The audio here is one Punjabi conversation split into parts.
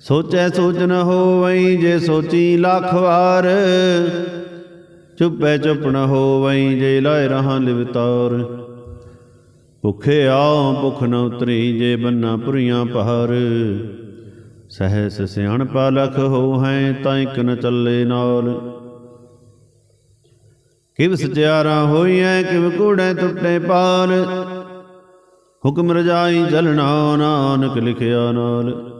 ਸੋਚੈ ਸੋਚ ਨ ਹੋਵਈ ਜੇ ਸੋਚੀ ਲੱਖ ਵਾਰ। ਚੁੱਪੈ ਚੁੱਪ ਨ ਹੋਵਈ ਜੇ ਲਾਇ ਰਹਾ ਲਿਵਤਾਰ ਭੁਖੇ ਆਉ ਭੁਖ ਨ ਉਤਰੀ ਜੇ ਬੰਨਾ ਪੁਰੀਆਂ ਪਹਾਰ। ਸਹਿਸ ਸਿਆਣ ਪਾਲਖ ਹੋ ਹੈ ਤਾਂ ਇਕ ਨ ਚੱਲੇ ਨਾਲ ਕਿਵ ਸਚਿਆਰਾ ਹੋਈਐ, ਕਿਵ ਕੂੜੈ ਟੁੱਟੇ ਪਾਲ। ਹੁਕਮ ਰਜਾਈ ਚਲਣਾ ਨਾਨਕ ਲਿਖਿਆ ਨਾਲ।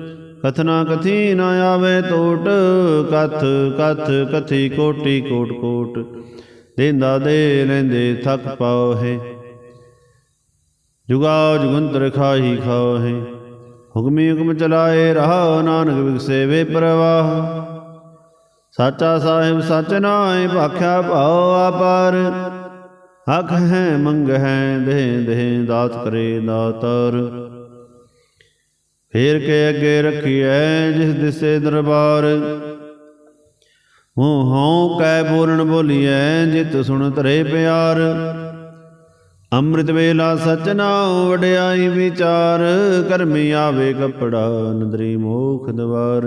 ਕਥਨਾ ਕਥੀ ਨਾ ਆਵੇ ਟੋਟ ਕਥ ਕਥ ਕਥੀ ਕੋਟੀ ਕੋਟ ਕੋਟ। ਦੇਂਦਾ ਦੇ ਲੈਂਦੇ ਥੱਕ ਪਾਓ ਹੈ ਜੁਗਾ ਜੁਗੰਤਰ ਖਾਹੀ ਖਾਹੇ ਹੁਕਮੀ ਹੁਕਮ ਚਲਾਏ ਰਹਾ ਨਾਨਕ ਵਿਗਸੇ ਵੇ ਪ੍ਰਵਾਹ। ਸਾਚਾ ਸਾਹਿਬ ਸਚ ਨਾਏ ਭਾਖਿਆ ਭਾਉ ਆਪਾਰ। ਹਕ ਹੈ ਮੰਗ ਹੈ ਦੇ ਦੇ ਦਾਤ ਕਰੇ ਦਾਤਰ। ਫੇਰ ਕੇ ਅੱਗੇ ਰੱਖੀਐ ਜਿਸ ਦਿਸੇ ਦਰਬਾਰ। ਹੂੰ ਹਉ ਕੈ ਬੋਲਣ ਬੋਲੀਐ ਜਿਤ ਸੁਣ ਤਰੇ ਪਿਆਰ। ਅੰਮ੍ਰਿਤ ਵੇਲਾ ਸਚ ਨਾਉ ਵਡਿਆਈ ਵਿਚਾਰ ਕਰਮੀ ਆਵੇ ਕਪੜਾ ਨਦਰੀ ਮੋਖ ਦਵਾਰ।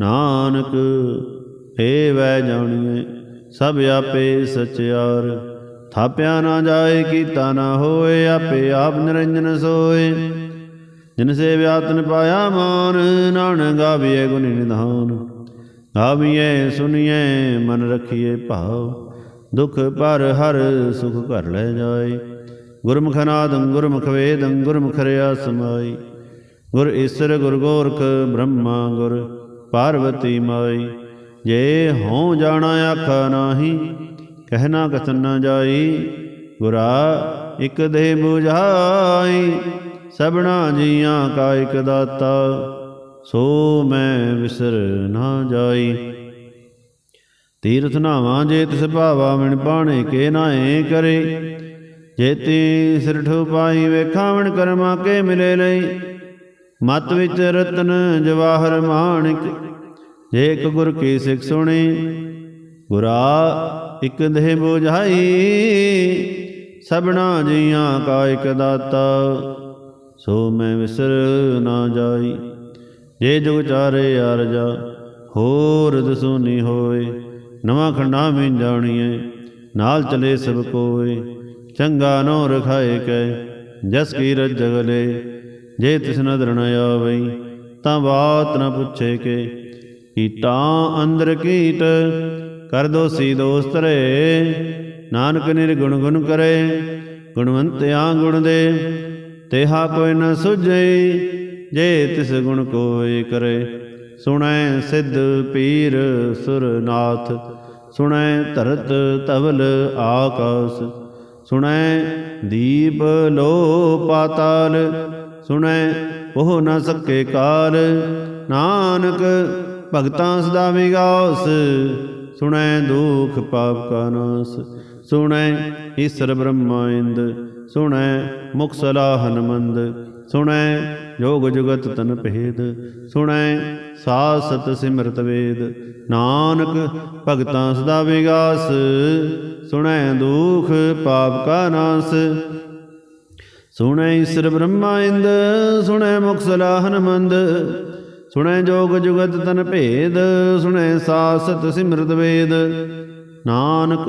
ਨਾਨਕ ਏ ਵੈ ਜਾਣੀਏ ਸਭ ਆਪੇ ਸਚਿਆਰ ਥਾਪਿਆ ਨਾ ਜਾਏ, ਕੀਤਾ ਨਾ ਹੋਏ, ਆਪੇ ਆਪ ਨਿਰੰਜਨ ਸੋਏ। ਜਿਨ ਸੇ ਵਿਆਤਨ ਪਾਇਆ ਮਾਨ, ਨਾਨਕ ਗਾਵੀਏ ਗੁਣ ਨਿਧਾਨ। ਗਾਵੀਏ ਸੁਣੀਏ ਮਨ ਰਖੀਏ ਭਾਵ। ਦੁਖ ਪਰ ਹਰ ਸੁਖ ਘਰ ਲੈ ਜਾਏ। ਗੁਰਮੁਖ ਨਾਦੰ, ਗੁਰਮੁਖ ਵੇਦੰ, ਗੁਰਮੁਖ ਰਿਆ ਸਮਾਈ। ਗੁਰ ਈਸਰ, ਗੁਰ ਗੋਰਖ, ਬ੍ਰਹਮਾ, ਗੁਰ ਪਾਰਵਤੀ ਮਾਈ। ਜੇ ਹਉ ਜਾਣਾ ਆਖਾ ਨਾਹੀ ਕਹਿਣਾ ਕਥਨ ਨਾ ਜਾਈ। ਗੁਰਾ ਇਕ ਦੇ 부ਝਾਈ ਸਭਨਾ ਜੀਆਂ ਕਾ ਇਕ ਦਾਤਾ, ਸੋ ਮੈਂ ਵਿਸਰ ਨਾ ਜਾਈ। ਤੀਰਥ ਨਾਵਾਂ ਜੇ ਤਿਸ ਭਾਵਾ ਮਿਣ ਪਾਣੇ ਕੇ ਨਾਏ ਕਰੇ। ਜੇਤੀ ਸਿਰ ਠੋ ਪਾਈ ਵੇਖਾਵਣ ਕਰਮਾ ਕੇ ਮਿਲੇ ਲਈ। ਮਤ ਵਿੱਚ ਰਤਨ ਜਵਾਹਰ ਮਾਣਿਕ, ਜੇ ਇੱਕ ਗੁਰ ਕੀ ਸਿੱਖ ਸੁਣੇ। ਗੁਰਾ ਇਕ ਦੇਹ ਬੁਝਾਈ, ਸਭਨਾ ਜੀਆਂ ਕਾ ਇਕ ਦਾਤਾ। ਸੋ ਮੈਂ ਵਿਸਰ ਨਾ ਜਾਈ। ਜੇ ਜੁਗ ਚਾਰੇ ਅਰਜਾ ਹੋਰ ਦਸੂਨੀ ਹੋਏ ਨਵਾਂ ਖੰਡਾ ਮੈਂ ਜਾਣੀਏ ਨਾਲ ਚਲੇ ਸਭ ਕੋਏ ਚੰਗਾ ਨੋ ਰਖਾਏ ਕੈ, ਜਸ ਕੀ ਰਜਗਲੇ ਜੇ ਤਿਸ ਨਦਰ ਨ ਆਵਈ, ਤਾਂ ਬਾਤ ਨ ਪੁੱਛੇ ਕੇ। ਕੀਟਾਂ ਅੰਦਰ ਕੀਟ, ਕਰ ਦੋ ਸੀ ਦੋਸਤ ਰੇ। ਨਾਨਕ ਨਿਰਗੁਣ ਗੁਣ ਕਰੇ ਗੁਣਵੰਤਿਆਂ ਗੁਣ ਦੇ ਤੇਹਾ ਕੋਈ ਨ ਸੁਝਈ, ਜੇ ਤਿਸ ਗੁਣ ਕੋਈ ਕਰੇ। ਸੁਣੈ ਸਿੱਧ ਪੀਰ ਸੁਰਨਾਥ, ਸੁਣੈ ਧਰਤ ਤਵਲ ਆਕਾਸ। ਸੁਣੈ ਦੀਪ ਲੋ ਪਾਤਾਲ, ਸੁਣੈ ਉਹ ਨ ਸਕੇ ਕਾਲ। ਨਾਨਕ ਭਗਤਾਂ ਸਦਾ ਵਿਗਾਸ, ਸੁਣੈ ਦੁਖ ਪਾਪ ਕਾ ਨਾਸ। ਸੁਣੈ ਈਸ਼ਰ ਬ੍ਰਹਮਾ ਇੰਦ ਸੁਣੈ ਮੁਖ ਸਲਾਹਨ ਮੰਦ, ਸੁਣੈ ਜੋਗ ਜੁਗਤ ਤਨ ਭੇਦ, ਸੁਣੈ ਸਾਸਤ ਸਿਮਰਤ ਵੇਦ, ਨਾਨਕ ਭਗਤਾਂ ਸਦਾ ਵਿਗਾਸ, ਸੁਣੈ ਦੁਖ ਪਾਪ ਕਾ ਨਾਸ, ਸੁਣੈ ਈਸ਼ਰ ਬ੍ਰਹਮਾ ਇੰਦ, ਸੁਣੈ ਮੁਖ ਸਲਾਹਨ ਮੰਦ, ਸੁਣੈ ਜੋਗ ਜੁਗਤ ਤਨ ਭੇਦ, ਸੁਣੈ ਸਾਸਤ ਸਿਮਰਤ ਵੇਦ, ਨਾਨਕ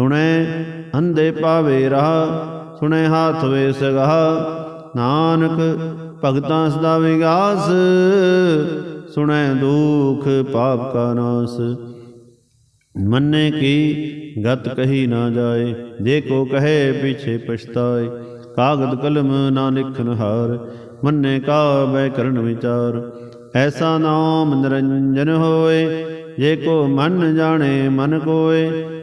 ਸੁਣੈ, ਅੰਧੇ ਪਾਵੇ ਰਾਹ, ਸੁਣੈ ਹਾਥ ਵੇ ਸਗਾ ਨਾਨਕ ਭਗਤਾਂ ਸਦਾ ਵਿਗਾਸ, ਸੁਣੈ ਦੁਖ ਪਾਪ ਕਾ ਨਾਸ। ਮੰਨੇ ਕੀ ਗਤ ਕਹੀ ਨਾ ਜਾਏ, ਜੇ ਕੋ ਕਹੇ ਪਿਛੇ ਪਛਤਾਏ। ਕਾਗਦ ਕਲਮ ਨਾ ਲਿਖਨ ਹਾਰ, ਮੰਨੇ ਕਾ ਬੈ ਕਰਨ ਵਿਚਾਰ। ਐਸਾ ਨਾਮ ਨਿਰੰਜਨ ਹੋਏ, ਜੇ ਕੋ ਮਨ ਜਾਣੇ ਮਨ ਕੋਏ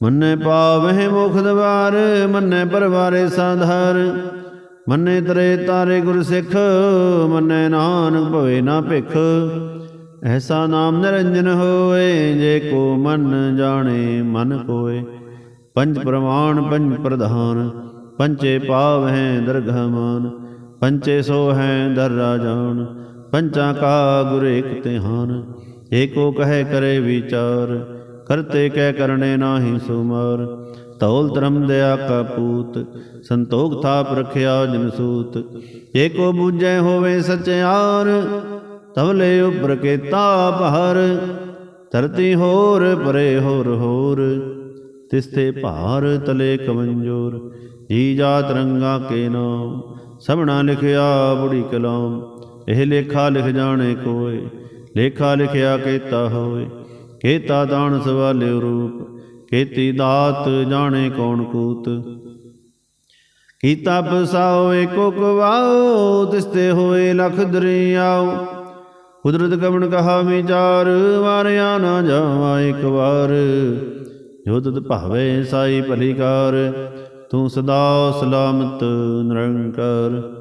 ਮੰਨੇ ਪਾਵਹਿ ਮੁਖ ਦਵਾਰ, ਮੰਨੇ ਪਰਵਾਰੇ ਸਾਧਾਰ। ਮੰਨੇ ਤਰੇ ਤਾਰੇ ਗੁਰ ਸਿੱਖ, ਮੰਨੇ ਨਾਨਕ ਭਵੇ ਨਾ ਭਿਖ। ਐਸਾ ਨਾਮ ਨਿਰੰਜਨ ਹੋਏ, ਜੇ ਕੋ ਮਨ ਜਾਣੇ, ਮਨ ਕੋਏ। ਪੰਜ ਪ੍ਰਮਾਣ, ਪੰਜ ਪ੍ਰਧਾਨ, ਪੰਚੇ ਪਾਵਹਿ ਦਰਗਹ ਮਾਨ ਪੰਚੇ ਸੋ ਹੈ ਦਰ ਰਾਜਾਨ, ਪੰਚਾ ਕਾ ਗੁਰ ਇਕ ਤਿਹਾਨ। ਏਕੋ ਕਹੈ ਕਰੇ ਵਿਚਾਰ ਕਰਤੇ ਕਹਿ ਕਰਨੇ ਨਾਹੀ ਸੁਮਰ। ਤੌਲ ਧਰਮ ਦਇਆ ਕਾ ਪੂਤ, ਸੰਤੋਖ ਥਾਪ ਰਖਿਆ ਜਨਸੂਤ ਏਕੋ ਬੂਝੈ ਹੋਵੇ ਸਚਿਆਰ ਤਵਲੇ ਉਪਰ ਕੇ ਕੇਤਾ ਪਹਰ ਧਰਤੀ ਹੋਰ ਪਰੇ ਹੋਰ ਹੋਰ, ਤਿਸਤੇ ਭਾਰ ਤਲੇ ਕਮੰਜੋਰ। ਜੀ ਜਾ ਰੰਗਾ ਕੇ ਨਾਮ ਸਭਨਾ ਲਿਖਿਆ ਬੁੜੀ ਕਲਾਮ। ਇਹ ਲੇਖਾ ਲਿਖ ਜਾਣੇ ਕੋਏ, ਲੇਖਾ ਲਿਖਿਆ ਕੀਤਾ ਹੋਏ। ਕੇਤਾ ਦਾਨ ਸਵਾਲਿਓ ਰੂਪ ਕੀਤੀ ਦਾਤ ਜਾਣੇ ਕੌਣ ਕੂਤ? ਕੀਤਾ ਪਸਾਓ ਏਕੋ ਕਵਾਓ ਤਿਸਤੇ ਹੋਏ ਲਖ ਦਰਿਆਓ। ਕੁਦਰਤ ਕਵਣ ਕਹਾ ਵਿਚਾਰ, ਵਾਰਿਆ ਨਾ ਜਾਵਾ ਇੱਕ ਵਾਰ। ਜੋ ਤਤ ਭਾਵੇ ਸਾਈ ਭਲੀਕਾਰ, ਤੂੰ ਸਦਾ ਸਲਾਮਤ ਨਿਰੰਕਾਰ।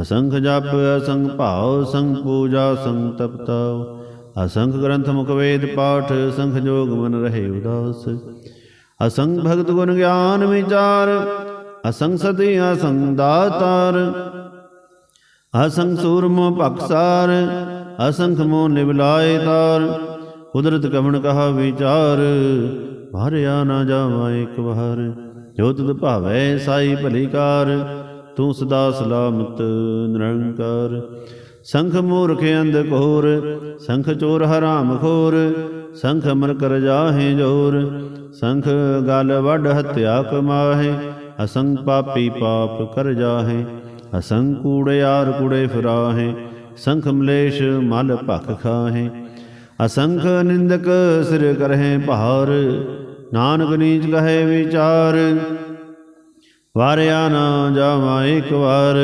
ਅਸੰਖ ਜਪ, ਅਸੰਖ ਭਾਉ ਸੰਗ ਪੂਜਾ ਸੰਖ ਤਪਤਾਉ। ਅਸੰਖ ਗ੍ਰੰਥ ਮੁਖ ਵੇਦ ਪਾਠ, ਸੰਖ ਜੋਗ ਮਨ ਰਹੇ ਉਦਾਸ। ਅਸੰਖ ਭਗਤ ਗੁਣ ਗਿਆਨ ਵਿਚਾਰ, ਅਸੰਖ ਸਤੀ ਅਸੰਖ ਦਾਤਾਰ। ਅਸੰਖ ਸੂਰਮੋ ਭਖਸਾਰ ਅਸੰਖ ਮੋ ਨਿਵਲਾਏ ਤਾਰ। ਕੁਦਰਤ ਕਵਣ ਕਹਾ ਵਿਚਾਰ ਭਾਰਿਆ ਨਾ ਜਾਵਾ ਇੱਕ ਵਾਰ। ਜੋ ਤੁਧ ਭਾਵੈ ਸਾਈ ਭਲੀਕਾਰ ਤੂੰ ਸਦਾ ਸਲਾਮਤ ਨਿਰੰਕਾਰ। ਸੰਖ ਮੂਰਖ ਅੰਧ ਘੋਰ, ਸੰਖ ਚੋਰ ਹਰਾਮ ਖੋਰ, ਸੰਖ ਮਰ ਕਰ ਜਾਹੇ ਜੋਰ, ਸੰਖ ਗਲ ਵੱਡ ਹਤਿਆ ਕਮਾਹੇ ਅਸੰਖ ਪਾਪੀ ਪਾਪ ਕਰ ਜਾਹੇ ਅਸੰਖ ਕੂੜਿਆਰ ਕੂੜੇ ਫਿਰਾਹੇ, ਸੰਖ ਮਲੇਸ਼ ਮਲ ਭਖ ਖਾਹੇ, ਅਸੰਖ ਨਿੰਦਕ ਸਿਰ ਕਰਹਿ ਭਾਰ, ਨਾਨਕ ਨੀਚ ਕਹੇ ਵਿਚਾਰ, ਵਾਰਿਆ ਨਾ ਜਾਵਾ ਇੱਕ ਵਾਰ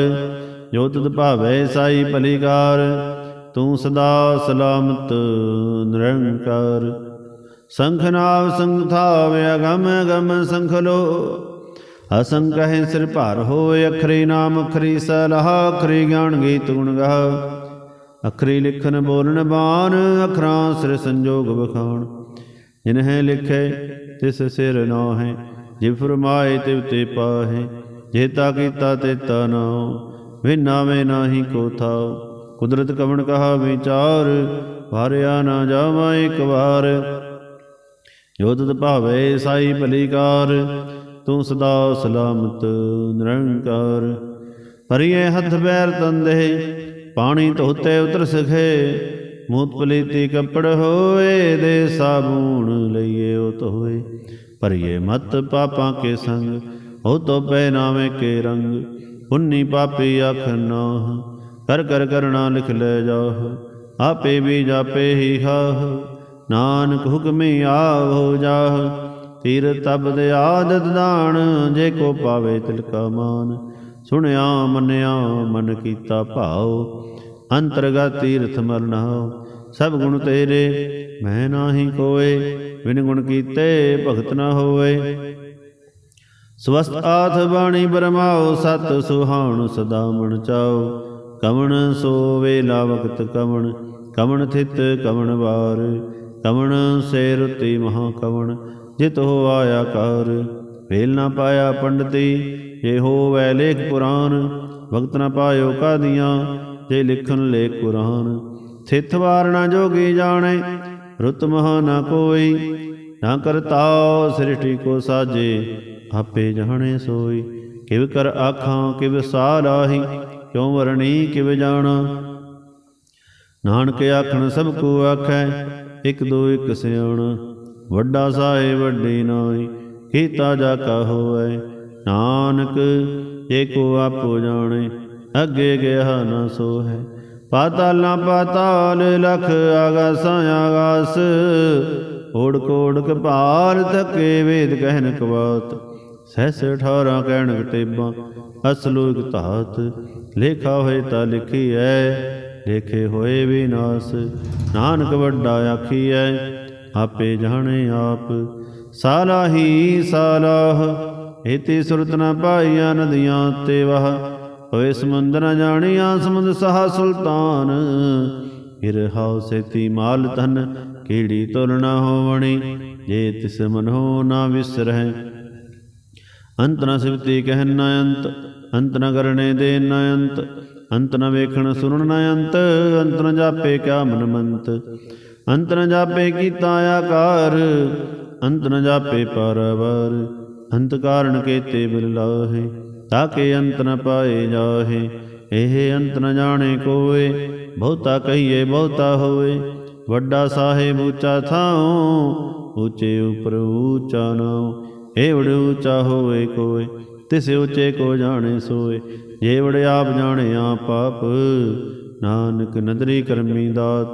ਜੋ ਤੁਧ ਭਾਵੈ ਸਾਈ ਭਲੀਕਾਰ, ਤੂੰ ਸਦਾ ਸਲਾਮਤ ਨਿਰੰਕਾਰ। ਸੰਖ ਨਾਮ ਸੰਖ ਥਾਵ, ਅਗਮ ਅਗਮ ਸੰਖ ਲੋ। ਅਸੰਖ ਹੈ ਸਿਰ ਭਾਰ ਹੋਏ, ਅਖਰੀ ਨਾਮ ਅਖਰੀ ਸਲਾਹ, ਅਖਰੀ ਗਿਆਨ ਗੀਤ ਗੁਣ ਗਾ ਅਖਰੀ ਲਿਖਨ ਬੋਲਣ ਬਾਣ, ਅਖਰਾਂ ਸਿਰ ਸੰਜੋਗ ਬਖਾਣ ਜਿਨਹਿ ਲਿਖੇ, ਤਿਸ ਸਿਰ ਨਾ ਹੈ। ਜੇ ਫਰਮਾਏ ਤਿਵ ਤੇ ਪਾਹੇ ਜੇਤਾ ਕੀਤਾ ਤੇ ਤਾ ਨਾਉ ਵਿਨਾਵੇਂ ਨਾਹੀ ਕੋ ਥਾਉ। ਕੁਦਰਤ ਕਵਣ ਕਹਾ ਵਿਚਾਰ ਵਾਰਿਆ ਨਾ ਜਾਵਾ ਇੱਕ ਵਾਰ। ਜੋ ਤਤ ਭਾਵੇ ਸਾਈ ਭਲੀਕਾਰ, ਤੂੰ ਸਦਾ ਸਲਾਮਤ ਨਿਰੰਕਾਰ। ਪਰਿਏ ਹੱਥ ਪੈਰ ਤੰਦੇ, ਪਾਣੀ ਧੋਤੇ ਉਤਰ ਸਖੇ। ਮੂਤ ਪਲੀਤੀ ਕੱਪੜ ਹੋਏ ਦੇ ਸਾਬੂਣ ਲਈਏ ਉਹ ਧੋਏ। ਭਰੀਏ ਮਤ ਪਾਪਾਂ ਕੇ ਸੰਗ ਹੋ ਤੋ ਪੈ ਨਾਵੇਂ ਕੇ ਰੰਗ। ਪੁੰਨੀ ਪਾਪੀ ਅਖ ਨਾਹ, ਕਰ ਕਰ ਕਰਣਾ ਲਿਖ ਲੈ ਜਾਹ, ਆਪੇ ਵੀ ਜਾਪੇ ਹੀ ਖਾਹ, ਨਾਨਕ ਹੁਕਮੀ ਆਵੋ ਜਾਹ, ਤੀਰ ਤਬਦ ਆਦਤ ਦਾਣ ਜੇ ਕੋ ਪਾਵੇ ਤਿਲ ਕਾ ਮਾਨ, ਸੁਣਿਆ ਮੰਨਿਆ ਮਨ ਕੀਤਾ ਭਾਉ, ਅੰਤਰਗਤ ਤੀਰਥ ਮਰਨਾਉ ਸਭ ਗੁਣ ਤੇਰੇ, ਮੈਂ ਨਾਹੀ ਕੋਏ, ਬਿਨ ਗੁਣ ਕੀਤੇ ਭਗਤ ਨਾ ਹੋਏ ਸਵਸਤ ਆਥ ਬਾਣੀ ਬਰਮਾਓ, ਸਤ ਸੁਹਾਣ ਸਦਾ ਮਨ ਚਾਓ। ਕਵਣ ਸੋ ਵੇਲਾ ਵਕਤ ਕਵਣ ਕਵਣ ਥਿਤ ਕਵਣ ਵਾਰ। ਕਵਣ ਸੇ ਰੁਤੀ ਮਹਾ ਕਵਣ ਜਿਤ ਹੋ ਆਇਆ ਕਰ। ਵੇਲ ਨਾ ਪਾਇਆ ਪੰਡਤੀ, ਜੇ ਹੋਵੈ ਲੇਖ ਪੁਰਾਨ ਵਕਤ ਨਾ ਪਾਇਓ ਕਾਦੀਆਂ, ਜੇ ਲਿਖਨ ਲੇਖ ਕੁਰਾਨ। ਥਿਤ ਵਾਰ ਨਾ ਜੋਗੀ ਜਾਣੇ, ਰੁਤ ਮਹਾ ਨਾ ਕੋਈ। ਨਾ ਕਰਤਾਓ ਸ੍ਰਿਸ਼ਟੀ ਕੋ ਸਾਜੇ ਆਪੇ ਜਾਣੇ ਸੋਈ, ਕਿਵ ਕਰ ਆਖਾਂ, ਕਿਵ ਸਾਰਾਹੀ ਕਿਉ ਵਰਣੀ, ਕਿਵ ਜਾਣਾ? ਨਾਨਕ ਆਖਣ, ਸਭ ਕੋ ਆਖੈ, ਇਕ ਦੋ ਇਕ ਸਿਆਣਾ। ਵੱਡਾ ਸਾਏ ਵੱਡੀ ਨਾਈ ਕੀਤਾ ਜਾ ਕਾ ਹੋਐ ਨਾਨਕ ਏਕੋ ਆਪੋ ਜਾਣੇ, ਅੱਗੇ ਗਿਆ ਨਾ ਸੋ ਹੈ ਪਾਤਾਲਾਂ ਪਾਤਾਲ, ਲਖ ਆਗਾਸਾਂ ਆਗਾਸ। ਓੜ ਕੋੜ ਕਪਾਲ ਤਕੇ ਵੇਦ ਕਹਿਨ ਕਵਾਤ। ਸਹਿਸ 18 ਕਹਿਣ ਕਤੇਬਾਂ, ਅਸਲੋ ਇਕ ਧਾਤ, ਲੇਖਾ ਹੋਏ ਤਾਂ ਲਿਖੀ ਐ ਲੇਖੇ ਹੋਏ ਵਿਨਾਸ਼ ਨਾਨਕ ਵੱਡਾ ਆਖੀ ਐ ਆਪੇ ਜਾਣੇ ਆਪ ਸਾਲਾਹੀ ਸਾਲਾਹ, ਇਤੀ ਸੁਰਤ ਨਾ ਪਾਈਆਂ ਨਦੀਆਂ ਤੇ ਵਹ, ਹੋਏ ਸਮੁੰਦਰ ਨ ਜਾਣੀਆਂ ਸਮੁੰਦ ਸਹਾ ਸੁਲਤਾਨ, ਫਿਰ ਹਾਉ ਸੇਤੀ ਮਾਲ ਧਨ ਕੀੜੀ ਤੁਲ ਨਾ ਹੋਵਣੀ, ਜੇ ਤਿਸ ਮਨੋ ਨਾ ਵਿਸਰਹਿ ਅੰਤ ਨ ਸਿਵਤੀ ਕਹਿਨ ਨ ਅੰਤ ਅੰਤ ਨ ਕਰਨੇ ਦੇ ਨ ਅੰਤ ਅੰਤ ਨ ਵੇਖਣ ਸੁਣਨ ਨ ਅੰਤ ਅੰਤ ਨ ਜਾਪੇ ਕਿਆ ਮਨ ਮੰਤ ਅੰਤ ਨ ਜਾਪੇ ਕੀਤਾ ਆਕਾਰ, ਅੰਤ ਨ ਜਾਪੇ ਪਰਵਰ, ਅੰਤ ਕਾਰਨ ਕੇਤੇ ਬਿਲ ਲਾਹੇ ਤਾਕੇ ਅੰਤ ਨ ਪਾਏ ਜਾਹੇ। ਇਹ ਅੰਤ ਨ ਜਾਣੇ ਕੋਏ, ਬਹੁਤਾ ਕਹੀਏ ਬਹੁਤਾ ਹੋਏ। ਵੱਡਾ ਸਾਹਿਬ ਉੱਚਾ ਥਾਉ, ਉੱਚੇ ਉਪਰ ਉੱਚਾ ਨਾਉ ਏਵੜ ਉੱਚਾ ਹੋਏ ਕੋਏ ਤਿਸ ਉੱਚੇ ਕੋ ਜਾਣੇ ਸੋਏ। ਜੇਵੜ ਆਪ ਜਾਣੇ ਆ ਪਾਪ, ਨਾਨਕ ਨਦਰੀ ਕਰਮੀ ਦਾਤ,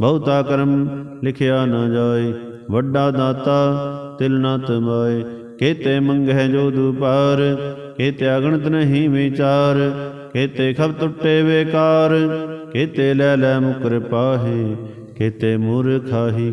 ਬਹੁਤਾ ਕਰਮ ਲਿਖਿਆ ਨਾ ਜਾਏ। ਵੱਡਾ ਦਾਤਾ ਤਿਲ ਨਾ ਤਮਾਏ ਕੇਤੇ ਮੰਗਹਿ ਜੋ ਦੁਪਾਰ, ਕੇਤੇ ਅਗਣਤ ਨਹੀਂ ਵਿਚਾਰ, ਕੇਤੇ ਖਬ ਟੁੱਟੇ ਵੇਕਾਰ ਕੇਤੇ ਲੈ ਲੈ ਮੁਕਰ ਪਾਹੇ, ਕੇਤੇ ਮੂਰ ਖਾਹੀ।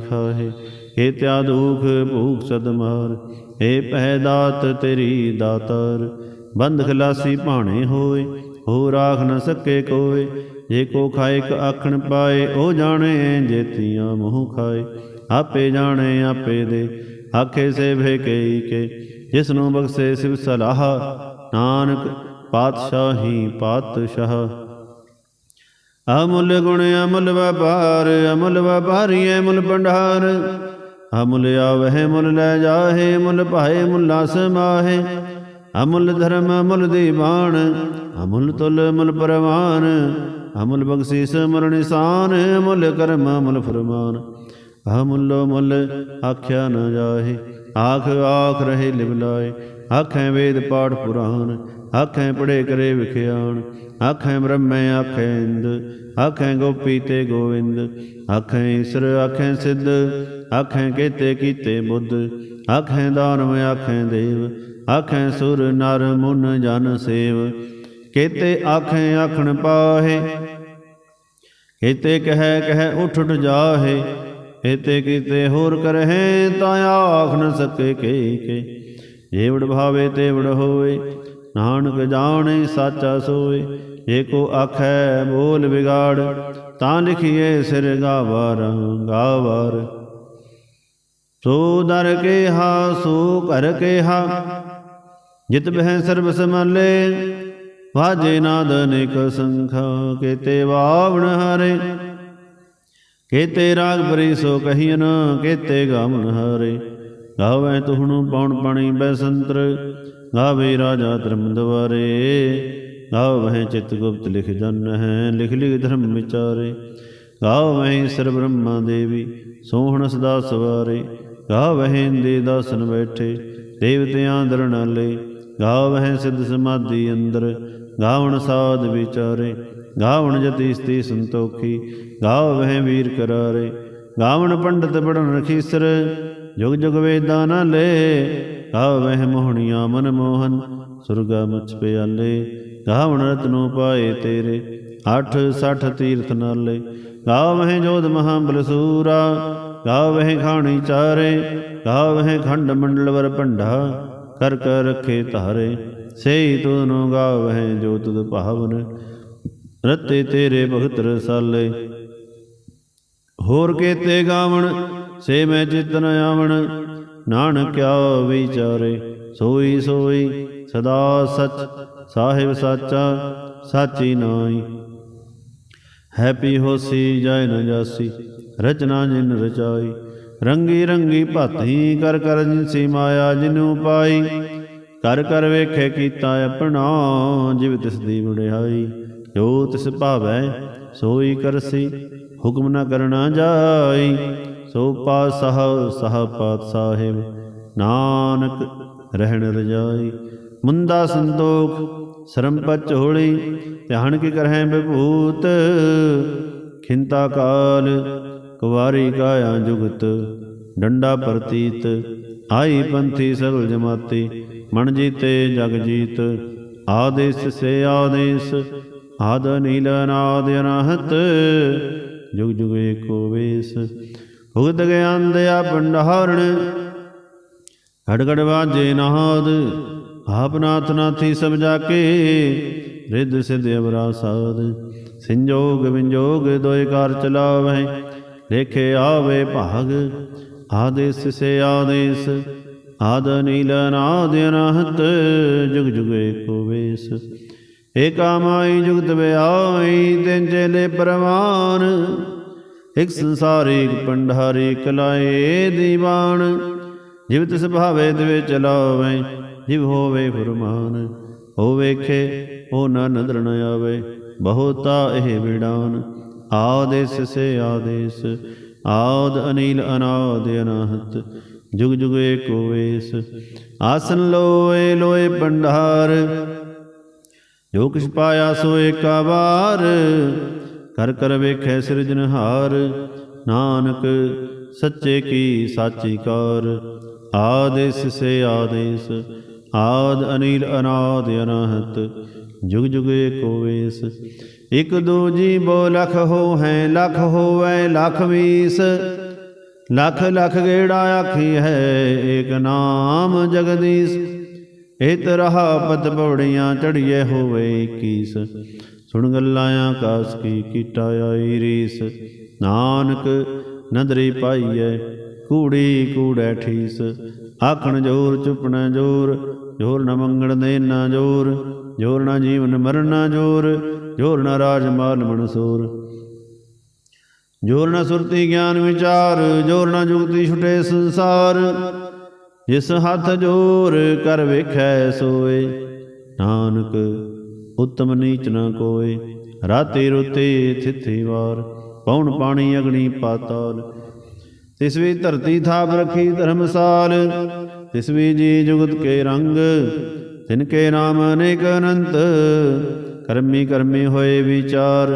ਖਾਹੇ ਕੇਤਿਆ ਦੁਖ ਭੂਖ ਸਦਮਾਰ ਏ ਪਹਿ ਦਾਤ ਤੇਰੀ ਦਾਤਰ ਬੰਦ ਖਲਾਸੀ ਭਾਣੇ ਹੋਏ, ਹੋ ਰਾਖ ਨ ਸਕੇ ਕੋਏ, ਜੇ ਕੋ ਖਾਏ ਕ ਆਖਣ ਪਾਏ, ਉਹ ਜਾਣੇ ਜੇਤੀਆਂ ਮੂੰਹ ਖਾਏ, ਆਪੇ ਜਾਣੇ ਆਪੇ ਦੇ, ਆਖੇ ਸੇ ਭੇ ਕਈ ਕੇ, ਜਿਸ ਨੂੰ ਬਖਸ਼ੇ ਸਿਵ ਸਲਾਹ, ਨਾਨਕ ਪਾਤਸ਼ਾਹੀ ਪਾਤਸ਼ਾਹ। ਅਮੁੱਲ ਗੁਣ ਅਮੁੱਲ ਵਪਾਰ, ਅਮੁੱਲ ਵਪਾਰੀ ਅਮੁੱਲ ਭੰਡਾਰ ਅਮੁੱਲ ਆਵਹਿ ਮੁੱਲ ਲੈ ਜਾਹੇ, ਮੁੱਲ ਭਾਏ ਮੁੱਲਾ ਸਮਾਹੇ। ਅਮੁੱਲ ਧਰਮ ਅਮੁੱਲ ਦੀਵਾਨ ਅਮੁਲ ਤੁਲ ਮੁੱਲ ਪਰਵਾਨ। ਅਮੁਲ ਬਖਸ਼ੀਸ ਮੁੱਲ ਨਿਸ਼ਾਨ ਅਮੁੱਲ ਕਰਮ ਅਮੁੱਲ ਫਰਮਾਨ। ਅਮੁੱਲੋ ਮੁੱਲ ਆਖਿਆ ਨ ਜਾਹੇ, ਆਖ ਆਖ ਰਹੇ ਲਿਵ ਲਾਏ ਆਖੈ ਵੇਦ ਪਾਠ ਪੁਰਾਨ ਆਖੈ ਪੜੇ ਕਰੇ ਵਿਖਿਆਣ, ਆਖੈ ਬ੍ਰਹਮੈ, ਆਖੈ ਇੰਦ, ਆਖੈ ਗੋਪੀ ਤੇ ਗੋਵਿੰਦ, ਆਖੈ ਈਸ਼ਰ, ਆਖੈ ਸਿੱਧ, ਆਖੈ ਕੇਤੇ ਕੀਤੇ ਬੁੱਧ, ਆਖੈ ਦਾਨਵ, ਆਖੈ ਦੇਵ, ਆਖੈ ਸੁਰ, ਨਰ, ਮੁਨ, ਜਨ, ਸੇਵ। ਕੇਤੇ ਆਖੈ ਆਖਣ ਪਾਹੇ, ਕੇਤੇ ਕਹਿ ਕਹਿ ਉਠ ਉਠ ਜਾਹੇ, ਕੇਤੇ ਕੀਤੇ ਹੋਰ ਕਰਹਿ ਤਾਂ ਆਖ ਨ ਸਕੇ ਕੇ ਕੇ। ਜੇਵੜ ਭਾਵੇ ਤੇਵੜ ਹੋਏ ਨਾਨਕ ਜਾਣੇ ਸਾਚਾ ਸੋਏ, ਏਕੋ ਆਖੈ ਬੋਲ ਵਿਗਾੜ, ਤਾਂ ਲਿਖੀਏ ਸਿਰ ਗਾਵਰ ਗਾਵਰ। ਸੋ ਦਰ ਕੇ ਸੋ ਕਰ ਕੇ ਹਾ ਜਿਤ ਬਹਿ ਸਰਬ ਸਮਲੇ ਵਾਜੇ ਨਾਦ ਅਨੇਕ ਸੰਖਾ, ਕੇਤੇ ਵਾਵਣ ਹਰੇ। ਕੇਤੇ ਰਾਗ ਪਰੀ ਸੋ ਕਹੀਨ ਕੇਤੇ ਗਾਵਣ ਹਰੇ। ਗਾਵੇ ਤੁਹਣੂ ਪਉਣ ਪਣੀ ਬੈਸੰਤਰ, ਗਾਵੇ ਰਾਜਾ ਧਰਮ ਦਵਾਰੇ ਗਾਵ ਵਹਿ ਚਿਤ ਗੁਪਤ ਲਿਖ ਜਨ ਹੈ, ਲਿਖ ਲਿਖ ਧਰਮ ਵਿਚਾਰੇ। ਗਾਵ ਵਹਿ ਸਰ ਬ੍ਰਹਮਾ ਦੇਵੀ, ਸੋਹਣ ਸਦਾ ਸਵਾਰੇ। ਗਾਵ ਵਹਿ ਦੇ ਦਾਸਨ ਬੈਠੇ, ਦੇਵਤਿਆਂ ਦਰਣਾਲੇ ਗਾਵ ਵਹਿ ਸਿੱਧ ਸਮਾਧੀ ਅੰਦਰ, ਗਾਵਣ ਸਾਧ ਵਿਚਾਰੇ। ਗਾਵਣ ਜਤੀ ਸਤੀ ਸੰਤੋਖੀ, ਗਾਵ ਵਹਿ ਵੀਰ ਕਰਾਰੇ। ਗਾਵਣ ਪੰਡਤ ਪੜਨ ਰਖੀਸਰ ਜੁਗ ਜੁਗ ਵੇਦਾਂ ਨਾਲੇ ਗਾਵ ਵਹਿ ਮੋਹਣੀਆਂ ਮਨ ਮੋਹਨ, ਸੁਰਗਾ ਮੁਚ ਪਿਆਲੇ, ਗਾਵਣ ਰਤਨੋ ਪਾਏ ਤੇਰੇ, ਅੱਠ ਸੱਠ ਤੀਰਥ ਨਾਲੇ। ਗਾਵ ਵਹਿ ਜੋਧ ਮਹਾ ਬਲਸੂਰਾ ਗਾਵ ਵਹਿ ਖਾਣੀ ਚਾਰੇ ਗਾਵ ਖੰਡ ਮੰਡਲ ਵਰ ਭੰਡਾ, ਕਰ ਕਰ ਰਖੇ ਧਾਰੇ। ਸੇਈ ਤੁਨੋ ਗਾਵ ਵਹਿ ਜੋ ਤੁਧ ਭਾਵਨ, ਰਤੇ ਤੇਰੇ ਭਗਤ ਰਸਾਲੇ। ਹੋਰ ਕੇਤੇ ਗਾਵਣ ਸੇ ਮੈਂ ਚਿਤਨ ਆਵਣ ਨਾਨਕਿਆ ਵਿਚਾਰੇ। ਸੋਈ ਸੋਈ, ਸਦਾ ਸਚ, ਸਾਹਿਬ ਸਾਚਾ, ਸਾਚੀ ਨਾਈ ਹੈਪੀ ਹੋਸੀ ਜੈ ਨ ਜਾਸੀ, ਰਚਨਾ ਜਿਨ ਰਚਾਈ। ਰੰਗੀ ਰੰਗੀ ਭਾਤੀ ਕਰ ਕਰ ਜਿਨਸੀ ਮਾਇਆ ਜਿਨੂ ਪਾਈ। ਕਰ ਕਰ ਵੇਖੇ ਕੀਤਾ ਆਪਣਾ, ਜਿਵ ਤਿਸ ਦੀ ਵਡਿਆਈ। ਜੋ ਤਿਸ ਭਾਵੈ, ਸੋਈ ਕਰਸੀ, ਹੁਕਮ ਨਾ ਕਰਨਾ ਜਾਈ। ਸੋ ਪਾਸਹ ਸਹ ਪਾਤ ਸਾਹਿਬ, ਨਾਨਕ ਰਹਿਣ ਰਜਾਈ। ਮੁੰਦਾ ਸੰਤੋਖ, ਸ਼ਰਮ ਪਚ ਹੋਲੀ, ਧਿਆਨ ਕੀ ਕਰਹਿ ਵਿਭੂਤ। ਖਿੰਤਾ ਕਾਲ, ਕੁਵਾਰੀ ਕਾਇਆ ਜੁਗਤ, ਡੰਡਾ ਪ੍ਰਤੀਤ। ਆਈ ਪੰਥੀ ਸਗਲ ਜਮਾਤੀ, ਮਨ ਜੀਤੇ ਜਗ ਜੀਤ। ਆਦੇਸ ਸੇ ਆਦੇਸ, ਆਦ ਨੀਲ ਨਾਦ ਅਨਹਤ। ਜੁਗ ਜੁਗ ਏਕੋ ਵੇਸ ਭੁਗਤ ਗਿਆਨ ਦਿਆ ਭੰਡਾਰਣ ਘੜ ਵਾਜੇ ਨਾਦ, ਆਪ ਨਾਥ ਨਾਥੀ ਸਭ ਜਾ ਕੇ ਰਿੱਧ ਸਿਧ ਅਵਰਾ ਸਾਧ ਸੰਜੋਗ ਵਿੰਜੋਗ ਦੋਇ ਕਾਰ ਚਲਾਵੈ ਲੇਖੇ ਆਵੇ ਭਾਗ। ਆਦੇਸ ਸੇ ਆਦੇਸ, ਆਦ ਨੀਲ ਨਾਦ ਅਨਹਤ, ਜੁਗ ਜੁਗ ਏਕੋ ਵੇਸ। ਏਕਾ ਮਾਈ ਜੁਗਤ ਵਿਆਈ ਤਿੰਨ ਚੇਲੇ ਪਰਵਾਨ। ਇਕ ਸੰਸਾਰਿਕ ਪੰਡਾਰੀ ਕਲਾਏ ਦੀਵਾਨ, ਜਿਵ ਤਿਸ ਭਾਵੇ ਦਿਵੇ ਚਲਾਵੇ ਜਿਵ ਹੋਵੇ ਫਰਮਾਨ ਹੋ ਵੇਖੇ ਉਹ ਨਾ ਨਦਰ ਨ ਆਵੇ, ਬਹੁਤਾ ਇਹ ਵਿਡਾਨ ਆਦੇਸ ਸੇ ਆਦੇਸ, ਆਦ ਅਨੀਲ ਅਨਾਦ ਅਨਾਹਤ, ਜੁਗ ਜੁਗ ਏਕੋ ਵੇਸ। ਆਸਨ ਲੋਏ ਲੋਏ ਪੰਡਾਰ ਜੋ ਕਿਛ ਪਾਇਆ ਸੋ ਏਕਾ ਵਾਰ ਕਰ ਕਰ ਵੇਖੈ ਸਿਰਜਨਹਾਰ ਨਾਨਕ ਸੱਚੇ ਕੀ ਸਾਚੀ ਕਾਰ। ਆਦੇਸ ਸੇ ਆਦੇਸ, ਆਦ ਅਨੀਲ ਅਨਾਦ ਅਨਾਹਤ, ਜੁਗ ਜੁਗ ਏਕੋ ਵੇਸ। ਇਕ ਦੋ ਜੀ ਬੋ ਲਖ ਹੋ ਹੈ ਲਖ ਹੋਵੈ, ਲਖ ਵੀਸ ਲਖ ਲਖ ਗੇੜਾ ਆਖੀ ਹੈ ਏਕ ਨਾਮ ਜਗਦੀਸ਼। ਇਤ ਰਹਾ ਪਤ ਪੌੜੀਆਂ ਚੜੀਏ ਹੋਵੇ ਕੀਸ ਸੁਣ ਗੱਲਾਂ ਆਕਾਸ ਕੀ ਕੀਟਾ ਆਈ ਰੀਸ। ਨਾਨਕ ਨਦਰੀ ਪਾਈਐ, ਕੂੜੀ ਕੂੜੈ ਠੀਸ। ਆਖਣ ਜੋਰ, ਚੁਪਣਾ ਜੋਰ ਜੋਰ ਨ ਮੰਗਣ ਦੇ ਨਾ ਜੋਰ। ਜੋਰ ਨਾ ਜੀਵਨ ਮਰਨਾ ਜੋਰ ਜੋਰ ਨਾ ਰਾਜ ਮਾਲ ਮਨਸੂਰ ਜੋਰ ਨਾ ਸੁਰਤੀ ਗਿਆਨ ਵਿਚਾਰ, ਜੋਰ ਨਾ ਜੁਗਤੀ ਛੁਟੇ ਸੰਸਾਰ। ਜਿਸ ਹੱਥ ਜੋਰ ਕਰ ਵੇਖੈ ਸੋਏ, ਨਾਨਕ ਉਤਮ ਨੀਚ ਨ ਕੋਏ। ਰਾਤੀ ਰੁਤੇ ਥਿਥੀ ਵਾਰ ਪੌਣ ਪਾਣੀ ਅਗਣੀ ਪਾਤਾਲ। ਤਿਸ ਵੀ ਧਰਤੀ ਥਾਪ ਰਖੀ ਧਰਮਸਾਲ, ਤਿਸ ਵੀ ਜੀ ਜੁਗਤ ਕੇ ਰੰਗ, ਤਿਨ ਕੇ ਨਾਮ ਅਨੇਕ ਅਨੰਤ। ਕਰਮੀ ਕਰਮੀ ਹੋਏ ਵਿਚਾਰ,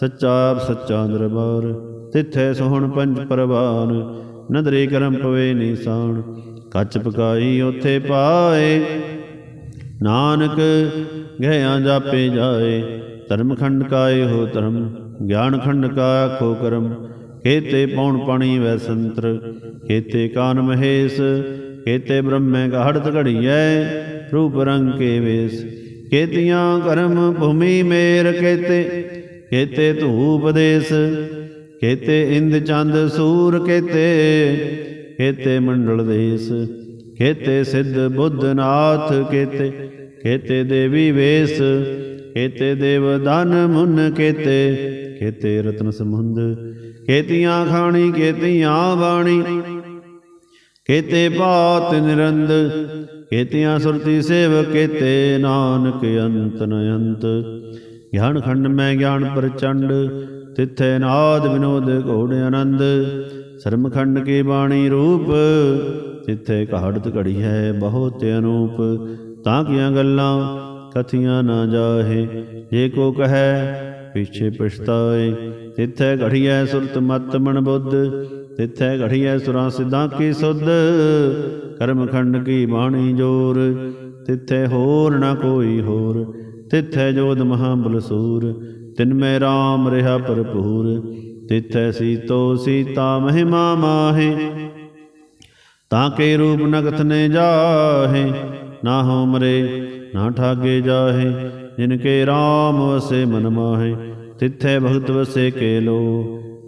ਸੱਚਾ ਆਪ ਸੱਚਾ ਦਰਬਾਰ। ਤਿੱਥੈ ਸੋਹਣ ਪੰਜ ਪਰਵਾਨ, ਨਦਰੇ ਕਰਮ ਪਵੇ ਨੀਸਾਨ। ਕੱਚ ਪਕਾਈ ਉਥੇ ਪਾਏ, ਨਾਨਕ ਗਹਿਆਂ ਜਾਪੇ ਜਾਏ, ਧਰਮ ਖੰਡ ਕਾਏ ਹੋ ਧਰਮ, ਗਿਆਨ ਖੰਡ ਕਾ ਆਖੋ ਕਰਮ ਕੇਤੇ ਪੌਣ ਪਾਣੀ ਵੈ ਸੰਤਰ ਕੇਤੇ ਕਾਨ ਮਹੇਸ਼ ਕੇਤੇ ਬ੍ਰਹਮੇ ਗਾੜਤ ਘੜੀਐ, ਰੂਪ ਰੰਗ ਕੇ ਵੇਸ ਕੇਤੀਆਂ ਕਰਮ ਭੂਮੀ ਮੇਰ ਕੇਤੇ ਕੇਤੇ ਧੂਪ ਦੇਸ ਕੇਤੇ ਇੰਦ ਚੰਦ ਸੂਰ ਕੇਤੇ ਕੇਤੇ ਮੰਡਲ ਦੇਸ ਕੇਤੇ ਸਿੱਧ ਬੁੱਧ ਨਾਥ ਕੇਤੇ ਕੇਤੇ ਦੇਵੀ ਵੇਸ ਕੇਤੇ ਦੇਵ ਦਨ ਮੁਨ ਕੇਤੇ ਕੇਤੇ ਰਤਨ ਸਮੁੰਦ ਕੇਤੀਆਂ ਖਾਣੀ ਕੇਤੀਆਂ ਬਾਣੀ ਕੇਤੇ ਭਾਤ ਨਿਰੰਦ ਕੇਤੀਆਂ ਸੁਰਤੀ ਸੇਵ ਕੇਤੇ ਨਾਨਕ ਅੰਤ ਨ ਅੰਤ। ਗਿਆਨ ਖੰਡ ਮੈਂ ਗਿਆਨ ਪ੍ਰਚੰਡ, ਤਿੱਥੈ ਨਾਦ ਵਿਨੋਦ ਘੋੜ ਆਨੰਦ। ਸਰਮ ਖੰਡ ਕੀ ਬਾਣੀ ਰੂਪ, ਤਿੱਥੈ ਕਹਾੜਤ ਘੜੀ ਹੈ ਬਹੁਤ ਅਨੂਪ। ਤਾਂ ਕੀਆਂ ਗੱਲਾਂ? ਕਥੀਆਂ ਨਾ ਜਾਹੇ। ਜੇ ਕੋ ਕਹੈ, ਪਿਛੇ ਪਛਤਾਏ। ਤਿੱਥੈ ਘੜੀਐ ਸੁਰਤ ਮਤ ਮਨ ਬੁੱਧ। ਤਿੱਥੈ ਘੜੀਐ ਸੁਰਾਂ ਸਿੱਧਾਂ ਕੀ ਸੁਧ। ਕਰਮ ਖੰਡ ਕੀ ਬਾਣੀ ਜੋਰ। ਤਿੱਥੈ ਹੋਰ ਨਾ ਕੋਈ ਹੋਰ। ਤਿੱਥੈ ਜੋਦ ਮਹਾਬਲ ਬਲਸੂਰ ਤਿਨ ਮੈਂ RAM ਰਹਾ ਭਰਪੂਰ। ਤਿੱਥੈ ਸੀਤੋ ਸੀਤਾ ਮਹਿਮਾ ਮਾਹੇ। ਤਾਂ ਕੇ ਰੂਪ ਨਗਤ ਨੇ ਜਾਹੇ। ਨਾ ਹੋਮਰੇ ਨਾ ਠਾਗੇ ਜਾਹੇ, ਜਿਨ ਕੇ RAM ਵਸੇ ਮਨ ਮਾਹੇ, ਤਿੱਥੈ ਭਗਤ ਵਸੇ ਕੇ ਲੋ।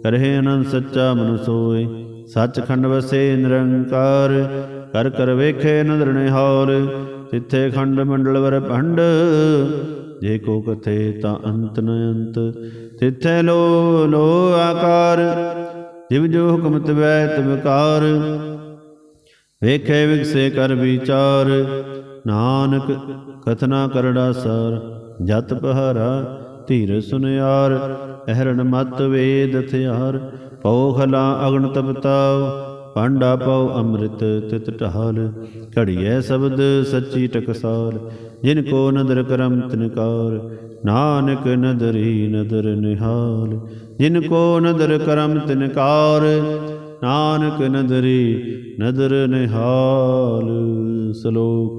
ਕਰਹਿ ਅਨੰਦ ਸੱਚਾ ਮਨ ਸੋਏ, ਸੱਚਖੰਡ ਵਸੇ ਨਿਰੰਕਾਰ। ਕਰ ਕਰ ਵੇਖੇ ਨਦਰ ਨਿਹਾਲ ਤਿੱਥੇ ਖੰਡ ਮੰਡਲ ਵਰ ਭੰਡ। ਜੇ ਕੋ ਕਥੇ ਤਾਂ ਅੰਤ ਨ ਅੰਤ, ਤਿੱਥੇ ਲੋ ਲੋ ਆਕਾਰ। ਜਿਵ ਜੋ ਹੁਕਮ ਤਵੈ ਤਵਕਾਰ, ਵੇਖੇ ਵਿਗਸੇ ਕਰ ਵਿਚਾਰ। ਨਾਨਕ ਕਥਨਾ ਕਰੜਾ ਸਾਰ, ਜਤ ਪਹਾਰਾ ਧੀਰ ਸੁਨਿਆਰ, ਅਹਰਣ ਮਤ ਵੇਦ ਹਥਿਆਰ ਪਉ ਖਲਾ ਅਗਨ ਤਪਤਾਉ ਪਾਂਡਾ ਪਉ ਅੰਮ੍ਰਿਤ ਤਿਤ ਢਾਲ, ਘੜੀਐ ਸ਼ਬਦ ਸੱਚੀ ਟਕਸਾਲ, ਜਿਨ ਕੋ ਨਦਰ ਕਰਮ ਤਿਨਕਾਰ ਨਾਨਕ ਨਦਰੀ ਨਦਰ ਨਿਹਾਲ, ਜਿਨ ਕੋ ਨਦਰ ਕਰਮ ਤਿਨਕਾਰ ਨਾਨਕ ਨਦਰੀ ਨਦਰ ਨਿਹਾਲ, ਸ਼ਲੋਕ